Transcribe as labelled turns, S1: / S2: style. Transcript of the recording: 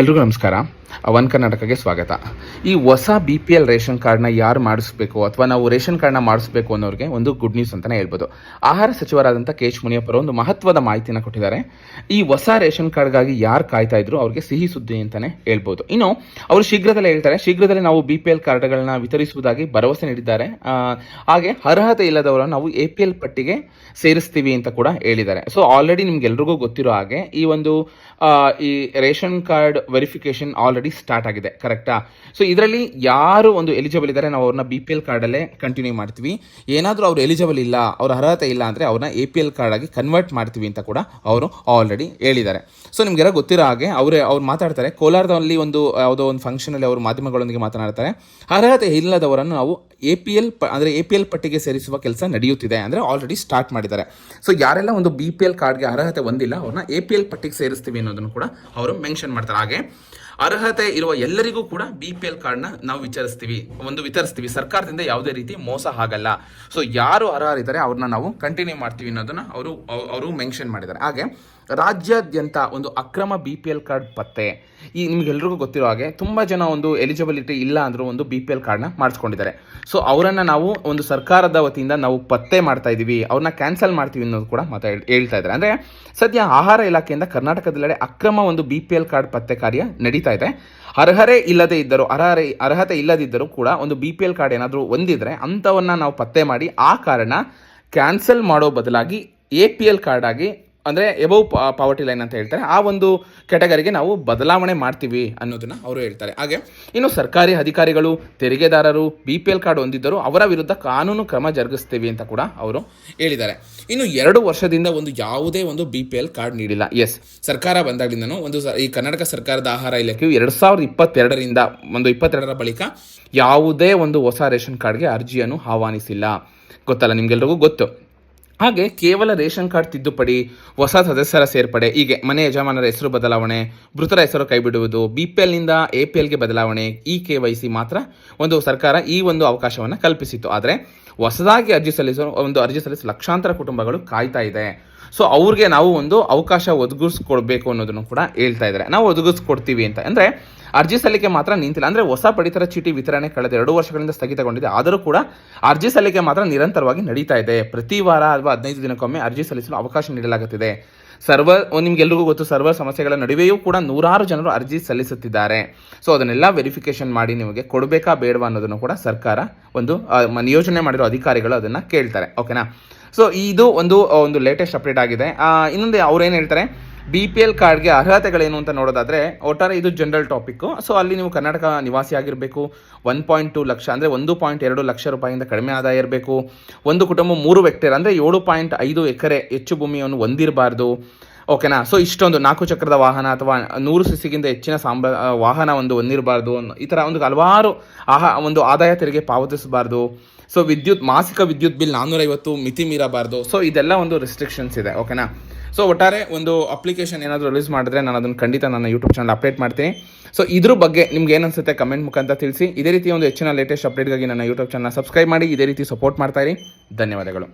S1: ಎಲ್ರಿಗೂ ನಮಸ್ಕಾರ. ಒನ್ ಕರ್ನಾಟಕಕ್ಕೆ ಸ್ವಾಗತ. ಈ ಹೊಸ ಬಿ ಪಿ ಎಲ್ ರೇಷನ್ ಕಾರ್ಡ್ನ ಯಾರು ಮಾಡಿಸ್ಬೇಕು ಅಥವಾ ನಾವು ರೇಷನ್ ಕಾರ್ಡ್ನ ಮಾಡಿಸ್ಬೇಕು ಅನ್ನೋರಿಗೆ ಒಂದು ಗುಡ್ ನ್ಯೂಸ್ ಅಂತಲೇ ಹೇಳ್ಬೋದು. ಆಹಾರ ಸಚಿವರಾದಂಥ ಕೆ ಎಚ್ ಮುನಿಯಪ್ಪರು ಒಂದು ಮಹತ್ವದ ಮಾಹಿತಿನ ಕೊಟ್ಟಿದ್ದಾರೆ. ಈ ಹೊಸ ರೇಷನ್ ಕಾರ್ಡ್ಗಾಗಿ ಯಾರು ಕಾಯ್ತಾ ಇದ್ರು ಅವ್ರಿಗೆ ಸಿಹಿ ಸುದ್ದಿ ಅಂತಲೇ ಹೇಳ್ಬೋದು. ಇನ್ನು ಅವರು ಶೀಘ್ರದಲ್ಲೇ ಹೇಳ್ತಾರೆ, ಶೀಘ್ರದಲ್ಲೇ ನಾವು ಬಿ ಪಿ ಎಲ್ ಕಾರ್ಡ್ಗಳನ್ನ ವಿತರಿಸುವುದಾಗಿ ಭರವಸೆ ನೀಡಿದ್ದಾರೆ. ಹಾಗೆ ಅರ್ಹತೆ ಇಲ್ಲದವರನ್ನು ನಾವು ಎ ಪಿ ಎಲ್ ಪಟ್ಟಿಗೆ ಸೇರಿಸ್ತೀವಿ ಅಂತ ಕೂಡ ಹೇಳಿದ್ದಾರೆ. ಸೊ ಆಲ್ರೆಡಿ ನಿಮ್ಗೆಲ್ರಿಗೂ ಗೊತ್ತಿರೋ ಹಾಗೆ ಈ ಒಂದು ಈ ration card verification already start ಆಗಿದೆ ಕರೆಕ್ಟಾ ಸೊ ಇದರಲ್ಲಿ ಯಾರು ಒಂದು ಎಲಿಜಿಬಲ್ ಇದ್ದಾರೆ ನಾವು ಅವ್ರನ್ನ ಬಿ ಪಿ ಎಲ್ ಕಾರ್ಡಲ್ಲೇ ಕಂಟಿನ್ಯೂ ಮಾಡ್ತೀವಿ. ಏನಾದರೂ ಅವ್ರು ಎಲಿಜಿಬಲ್ ಇಲ್ಲ, ಅವ್ರ ಅರ್ಹತೆ ಇಲ್ಲ ಅಂದರೆ ಅವ್ರನ್ನ ಎ ಪಿ ಎಲ್ ಕಾರ್ಡಾಗಿ ಕನ್ವರ್ಟ್ ಮಾಡ್ತೀವಿ ಅಂತ ಕೂಡ ಅವರು ಆಲ್ರೆಡಿ ಹೇಳಿದ್ದಾರೆ. ಸೊ ನಿಮಗೆಲ್ಲ ಗೊತ್ತಿರೋ ಹಾಗೆ, ಅವರೇ, ಅವ್ರು ಮಾತಾಡ್ತಾರೆ. ಕೋಲಾರದಲ್ಲಿ ಒಂದು, ಯಾವುದೋ ಒಂದು ಫಂಕ್ಷನಲ್ಲಿ ಅವರು ಮಾಧ್ಯಮಗಳೊಂದಿಗೆ ಮಾತನಾಡ್ತಾರೆ. ಅರ್ಹತೆ ಇಲ್ಲದವರನ್ನು ನಾವು ಎ ಪಿ ಎಲ್ ಪ, ಅಂದರೆ ಎ ಪಿ ಎಲ್ ಪಟ್ಟಿಗೆ ಸೇರಿಸುವ ಕೆಲಸ ನಡೆಯುತ್ತಿದೆ ಅಂದರೆ ಆಲ್ರೆಡಿ ಸ್ಟಾರ್ಟ್ ಮಾಡಿದ್ದಾರೆ. ಸೊ ಯಾರೆಲ್ಲ ಒಂದು ಬಿ ಪಿ ಎಲ್ ಕಾರ್ಡ್ಗೆ ಅರ್ಹತೆ ಹೊಂದಿಲ್ಲ, ಅವ್ರನ್ನ ಎ ಪಿ ಎಲ್ ಪಟ್ಟಿಗೆ ಸೇರಿಸ್ತೀವಿ ಅನ್ನೋದನ್ನು ಕೂಡ ಅವರು ಮೆನ್ಷನ್ ಮಾಡ್ತಾರೆ. ಹಾಗೆ ಅರ್ಹತೆ ಇರುವ ಎಲ್ಲರಿಗೂ ಕೂಡ ಬಿ ಪಿ ಎಲ್ ಕಾರ್ಡ್ನ ನಾವು ವಿಚಾರಿಸ್ತೀವಿ, ಒಂದು ವಿತರಿಸ್ತೀವಿ. ಸರ್ಕಾರದಿಂದ ಯಾವುದೇ ರೀತಿ ಮೋಸ ಆಗಲ್ಲ. ಸೊ ಯಾರು ಅರ್ಹರಿದ್ದಾರೆ, ಅವ್ರನ್ನ ನಾವು ಕಂಟಿನ್ಯೂ ಮಾಡ್ತೀವಿ ಅನ್ನೋದನ್ನ ಅವರು ಅವರು ಮೆನ್ಷನ್ ಮಾಡಿದ್ದಾರೆ. ಹಾಗೆ ರಾಜ್ಯಾದ್ಯಂತ ಒಂದು ಅಕ್ರಮ ಬಿ ಪಿ ಎಲ್ ಕಾರ್ಡ್ ಪತ್ತೆ. ಈ ನಿಮ್ಗೆಲ್ರಿಗೂ ಗೊತ್ತಿರೋ ಹಾಗೆ ತುಂಬ ಜನ ಒಂದು ಎಲಿಜಿಬಿಲಿಟಿ ಇಲ್ಲ ಅಂದರೂ ಒಂದು ಬಿ ಪಿ ಎಲ್ ಕಾರ್ಡ್ನ ಮಾಡಿಸ್ಕೊಂಡಿದ್ದಾರೆ. ಸೊ ಅವರನ್ನು ನಾವು ಒಂದು ಸರ್ಕಾರದ ವತಿಯಿಂದ ನಾವು ಪತ್ತೆ ಮಾಡ್ತಾ ಇದ್ದೀವಿ. ಅವ್ರನ್ನ ಕ್ಯಾನ್ಸಲ್ ಮಾಡ್ತೀವಿ ಅನ್ನೋದು ಕೂಡ ಮಾತಾ ಹೇಳ್ತಾ ಇದ್ದಾರೆ. ಅಂದರೆ ಸದ್ಯ ಆಹಾರ ಇಲಾಖೆಯಿಂದ ಕರ್ನಾಟಕದೆಲ್ಲೆಡೆ ಅಕ್ರಮ ಒಂದು ಬಿ ಪಿ ಎಲ್ ಕಾರ್ಡ್ ಪತ್ತೆ ಕಾರ್ಯ ನಡೀತಾ ಇದೆ. ಅರ್ಹರೇ ಇಲ್ಲದೇ ಇದ್ದರೂ, ಅರ್ಹರೆ, ಅರ್ಹತೆ ಇಲ್ಲದಿದ್ದರೂ ಕೂಡ ಒಂದು ಬಿ ಪಿ ಎಲ್ ಕಾರ್ಡ್ ಏನಾದರೂ ಹೊಂದಿದ್ರೆ ಅಂಥವನ್ನ ನಾವು ಪತ್ತೆ ಮಾಡಿ ಆ ಕಾರಣ ಕ್ಯಾನ್ಸಲ್ ಮಾಡೋ ಬದಲಾಗಿ ಎ ಪಿ ಎಲ್ ಕಾರ್ಡ್ ಆಗಿ ಅಂದರೆ ಎಬೌ ಪಾವರ್ಟಿ ಲೈನ್ ಅಂತ ಹೇಳ್ತಾರೆ, ಆ ಒಂದು ಕೆಟಗರಿಗೆ ನಾವು ಬದಲಾವಣೆ ಮಾಡ್ತೀವಿ ಅನ್ನೋದನ್ನ ಅವರು ಹೇಳ್ತಾರೆ. ಹಾಗೆ ಇನ್ನು ಸರ್ಕಾರಿ ಅಧಿಕಾರಿಗಳು, ತೆರಿಗೆದಾರರು ಬಿ ಪಿ ಎಲ್ ಕಾರ್ಡ್ ಹೊಂದಿದ್ದರು ಅವರ ವಿರುದ್ಧ ಕಾನೂನು ಕ್ರಮ ಜರುಗಿಸ್ತೀವಿ ಅಂತ ಕೂಡ ಅವರು ಹೇಳಿದ್ದಾರೆ. ಇನ್ನು ಎರಡು ವರ್ಷದಿಂದ ಒಂದು ಯಾವುದೇ ಒಂದು ಬಿ ಪಿ ಎಲ್ ಕಾರ್ಡ್ ನೀಡಿಲ್ಲ. ಎಸ್ ಸರ್ಕಾರ ಬಂದಾಗಲಿಂದನೂ ಒಂದು ಈ ಕರ್ನಾಟಕ ಸರ್ಕಾರದ ಆಹಾರ ಇಲಾಖೆಯು ಎರಡು ಸಾವಿರದ ಇಪ್ಪತ್ತೆರಡರಿಂದ, ಒಂದು ಇಪ್ಪತ್ತೆರಡರ ಬಳಿಕ ಯಾವುದೇ ಒಂದು ಹೊಸ ರೇಷನ್ ಕಾರ್ಡ್ಗೆ ಅರ್ಜಿಯನ್ನು ಆಹ್ವಾನಿಸಿಲ್ಲ. ಗೊತ್ತಲ್ಲ ನಿಮ್ಗೆಲ್ರಿಗೂ? ಗೊತ್ತು. ಹಾಗೆ ಕೇವಲ ರೇಷನ್ ಕಾರ್ಡ್ ತಿದ್ದುಪಡಿ ಹೊಸ ಸದಸ್ಯರ ಸೇರ್ಪಡೆ, ಹೀಗೆ ಮನೆ ಯಜಮಾನರ ಹೆಸರು ಬದಲಾವಣೆ, ಮೃತರ ಹೆಸರು ಕೈಬಿಡುವುದು ಬಿ ಪಿ ಎಲ್ನಿಂದ ಎ ಪಿ ಎಲ್ಗೆ ಬದಲಾವಣೆ ಇ ಕೆ ವೈ ಸಿ ಮಾತ್ರ ಒಂದು ಸರ್ಕಾರ ಈ ಒಂದು ಅವಕಾಶವನ್ನು ಕಲ್ಪಿಸಿತ್ತು. ಆದರೆ ಹೊಸದಾಗಿ ಅರ್ಜಿ ಸಲ್ಲಿಸೋ ಒಂದು ಅರ್ಜಿ ಸಲ್ಲಿಸಿ ಲಕ್ಷಾಂತರ ಕುಟುಂಬಗಳು ಕಾಯ್ತಾ ಇದೆ. ಸೊ ಅವ್ರಿಗೆ ನಾವು ಒಂದು ಅವಕಾಶ ಒದಗಿಸ್ಕೊಡ್ಬೇಕು ಅನ್ನೋದನ್ನು ಕೂಡ ಹೇಳ್ತಾ ಇದ್ದಾರೆ. ನಾವು ಒದಗಿಸ್ಕೊಡ್ತೀವಿ ಅಂತ. ಅಂದರೆ ಅರ್ಜಿ ಸಲ್ಲಿಕೆ ಮಾತ್ರ ನಿಂತಿಲ್ಲ. ಅಂದರೆ ಹೊಸ ಪಡಿತರ ಚೀಟಿ ವಿತರಣೆ ಕಳೆದ ಎರಡು ವರ್ಷಗಳಿಂದ ಸ್ಥಗಿತಗೊಂಡಿದೆ. ಆದರೂ ಕೂಡ ಅರ್ಜಿ ಸಲ್ಲಿಕೆ ಮಾತ್ರ ನಿರಂತರವಾಗಿ ನಡೀತಾ ಇದೆ. ಪ್ರತಿ ವಾರ ಅಥವಾ ಹದಿನೈದು ದಿನಕ್ಕೊಮ್ಮೆ ಅರ್ಜಿ ಸಲ್ಲಿಸಲು ಅವಕಾಶ ನೀಡಲಾಗುತ್ತಿದೆ. ಸರ್ವರ್ ನಿಮಗೆಲ್ಲರಿಗೂ ಗೊತ್ತು ಸರ್ವರ್ ಸಮಸ್ಯೆಗಳ ನಡುವೆಯೂ ಕೂಡ ನೂರಾರು ಜನರು ಅರ್ಜಿ ಸಲ್ಲಿಸುತ್ತಿದ್ದಾರೆ. ಸೊ ಅದನ್ನೆಲ್ಲ ವೆರಿಫಿಕೇಶನ್ ಮಾಡಿ ನಿಮಗೆ ಕೊಡಬೇಕಾ ಬೇಡವಾ ಅನ್ನೋದನ್ನು ಕೂಡ ಸರ್ಕಾರ ಒಂದು ನಿಯೋಜನೆ ಮಾಡಿರೋ ಅಧಿಕಾರಿಗಳು ಅದನ್ನು ಕೇಳ್ತಾರೆ. ಓಕೆನಾ ಸೊ ಇದು ಒಂದು ಒಂದು ಲೇಟೆಸ್ಟ್ ಅಪ್ಡೇಟ್ ಆಗಿದೆ. ಇನ್ನೊಂದು ಅವ್ರು ಏನು ಹೇಳ್ತಾರೆ? ಬಿ ಪಿ ಎಲ್ ಕಾರ್ಡ್ಗೆ ಅರ್ಹತೆಗಳೇನು ಅಂತ ನೋಡೋದಾದ್ರೆ, ಒಟ್ಟಾರೆ ಇದು ಜನರಲ್ ಟಾಪಿಕ್ಕು ಸೊ ಅಲ್ಲಿ ನೀವು ಕರ್ನಾಟಕ ನಿವಾಸಿ ಆಗಿರಬೇಕು. ಒನ್ ಪಾಯಿಂಟ್ ಟು ಲಕ್ಷ ಅಂದರೆ ಒಂದು ಪಾಯಿಂಟ್ ಎರಡು ಲಕ್ಷ ರೂಪಾಯಿಂದ ಕಡಿಮೆ ಆದಾಯ ಇರಬೇಕು. ಒಂದು ಕುಟುಂಬ ಮೂರು ವ್ಯಕ್ತಿಯರ್ ಅಂದರೆ ಏಳು ಪಾಯಿಂಟ್ ಐದು ಎಕರೆ ಹೆಚ್ಚು ಭೂಮಿಯನ್ನು ಹೊಂದಿರಬಾರ್ದು. ಓಕೆನಾ ಸೊ ಇಷ್ಟೊಂದು ನಾಲ್ಕು ಚಕ್ರದ ವಾಹನ ಅಥವಾ ನೂರು ಸಿಸಿಗಿಂತ ಹೆಚ್ಚಿನ ಸಾಂಬ ವಾಹನ ಒಂದು ಹೊಂದಿರಬಾರ್ದು ಈ ಥರ ಒಂದು ಹಲವಾರು ಆಹಾ, ಒಂದು ಆದಾಯ ತೆರಿಗೆ ಪಾವತಿಸಬಾರ್ದು. ಸೊ ವಿದ್ಯುತ್, ಮಾಸಿಕ ವಿದ್ಯುತ್ ಬಿಲ್ ನಾನ್ನೂರೈವತ್ತು ಮಿತಿ ಮೀರಬಾರ್ದು. ಸೊ ಇದೆಲ್ಲ ಒಂದು ರೆಸ್ಟ್ರಿಕ್ಷನ್ಸ್ ಇದೆ. ಓಕೆನಾ ಸೊ ಒಟ್ಟಾರೆ ಒಂದು ಅಪ್ಲಿಕೇಶನ್ ಏನಾದರೂ ರಿಲೀಸ್ ಮಾಡಿದ್ರೆ ನಾನು ಅದನ್ನು ಖಂಡಿತ ನನ್ನ ಯೂಟ್ಯೂಬ್ ಚಾನಲ್ ಅಪ್ಡೇಟ್ ಮಾಡ್ತೀನಿ. ಸೊ ಇದ್ರ ಬಗ್ಗೆ ನಿಮ್ಗೆ ಏನನ್ಸುತ್ತೆ ಕಮೆಂಟ್ ಮುಖಾಂತರ ತಿಳಿಸಿ. ಇದೇ ರೀತಿ ಒಂದು ಹೆಚ್ಚಿನ ಲೇಟೆಸ್ಟ್ ಅಪ್ಡೇಟ್ಗಾಗಿ ನನ್ನ ಯೂಟ್ಯೂಬ್ ಚಾನಲ್ ಸಬ್ಸ್ಕ್ರೈಬ್ ಮಾಡಿ. ಇದೇ ರೀತಿ ಸಪೋರ್ಟ್ ಮಾಡ್ತಾ ಇರಿ. ಧನ್ಯವಾದಗಳು.